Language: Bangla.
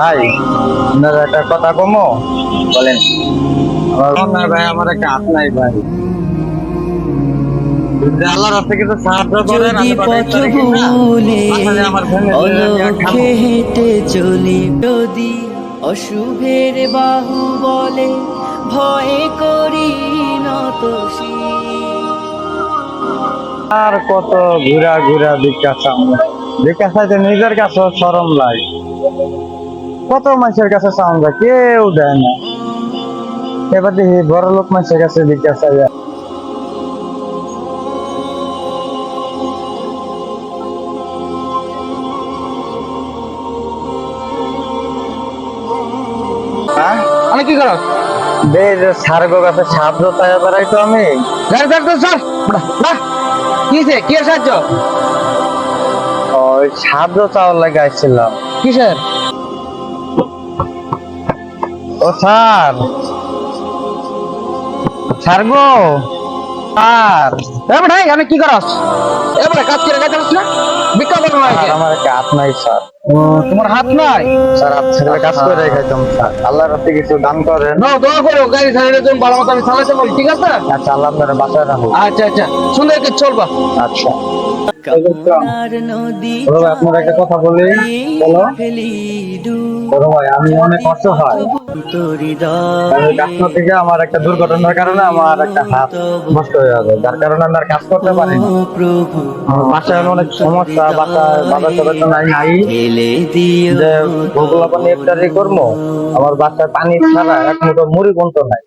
ভাই আপনার একটা কথা কমো? বলেন। আমার ভাই আমার একটা হাত নাই ভাই। যদি পথ ভুলে আমার। অলক্ষে হেঁটে চলি যদি অশুভের বাহু বলে ভয়ে করি নত আর কত ঘুরা ঘুরা বিকাশা বিকাশাইতে নিজের কাছে সরম লাগে। কত মানুষের কাছে চাউন যায়? কেউ দেয় না। এবার দেখি বড় লোক মানুষের কাছে বিকাশা যায়। হ্যাঁ? আমি কি করো বে যে সার্গো গাছে সাহায্য চাই বেড়াই তো আমি। স্যার স্যার তো স্যার বাহ কিসে কি সাহায্য? ওই সাহায্য চাওয়ার লাগে আসছিলাম কিসের? ও স্যার। স্যার গো। স্যার। এবার ভাই আমি কি করস এবারে কাজ করে কাজ করছ না। বিক্কা করো না আমার হাত নাই স্যার। তোমার হাত নাই? স্যার হাত ছেড়ে কাজ করে খাইতাম স্যার। আল্লাহর রাতে কিছু দান করেন। না দোয়া করো গাড়ি চালানোর জন্য ভালো মতো আমি চালাতে পারি ঠিক আছে? আচ্ছা আল্লাহ আপনার বাসায় রাখুন আচ্ছা আচ্ছা। সুন্দর করে চলবা। আচ্ছা। কামনার নদী বড় ভাই আপনার একটা কথা বলি। বলো। বড় ভাই আমি অনেক কষ্ট তোরি আমি কাজটা থেকে আমার একটা দুর্ঘটনার কারণে আমার একটা হাত নষ্ট হয়ে যাবে। যার কারণে আমি আর কাজ করতে পারি বাসায় অনেক সমস্যা বাসায় বাজার সবাই তো নাই নাই। যে ভোগলা পানি ইফতারি করব। আমার বাসায় পানি ছাড়া এক মুঠো মুড়ি কোনটা নাই।